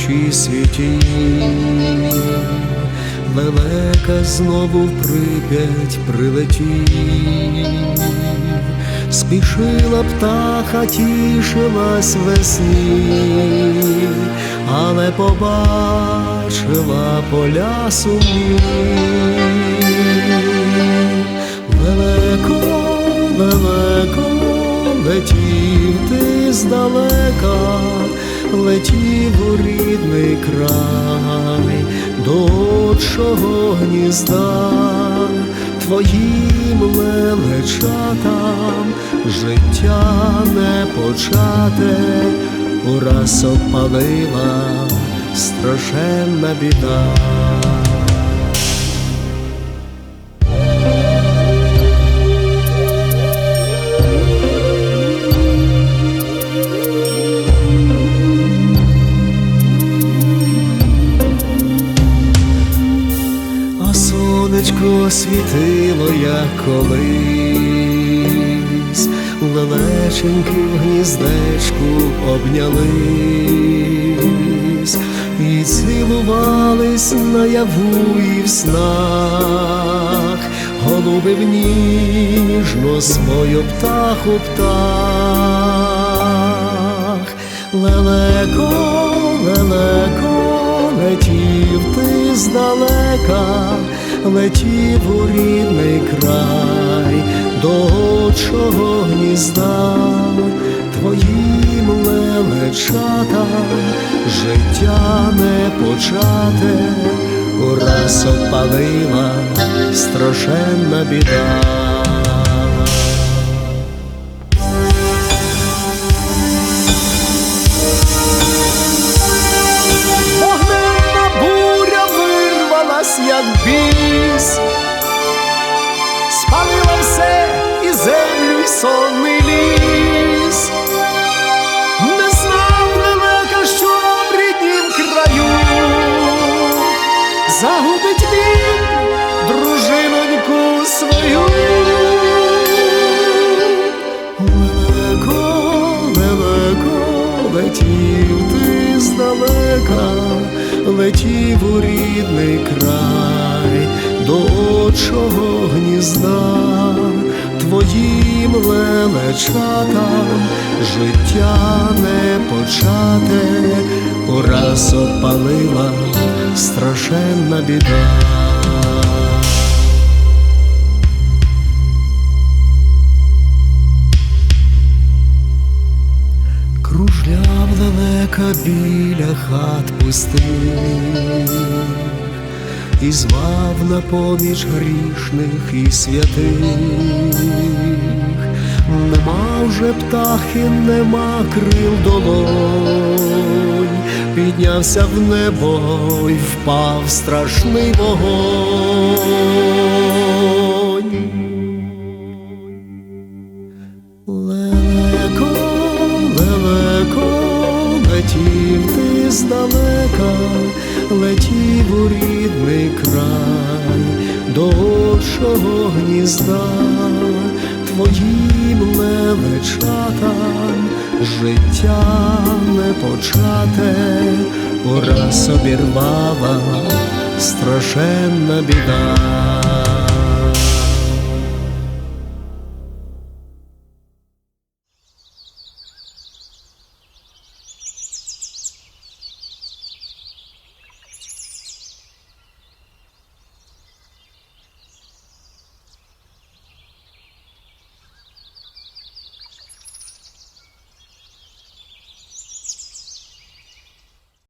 тисячі світів, лелека знову в прип'ять прилетів, спішила птаха, тішилась весні, але побачила поля сумні. Велико, велико, летів ти здалека, летів у рідний отчого гнізда, твоїм лелечатам життя не почате, ураз опалила страшенна біда. Світило, як колись, лелеченьки в гніздечку обнялись і цілувались наяву і в снах, голубив ніжно свою птаху птах, лелеко, лелеко, летів ти здалека, летів у рідний край, до чого гнізда, твоїм лелечатам життя не почате, ураз опалила страшенна біда. Загубить він дружиноньку свою. Лелеко, лелеко, летів ти здалека, летів у рідний край, до очого гнізда, твоїм лелечатам життя не почате, ураз опалила страшенна біда. Кружляв лелека біля хат пустих і звав на поміч грішних і святих. Нема вже птахи, нема крил долонь, піднявся в небо й впав страшний вогонь. Летів у рідний край, до чого гнізда, твоїм левечатам життя не почате, пора собі рвала страшенна біда.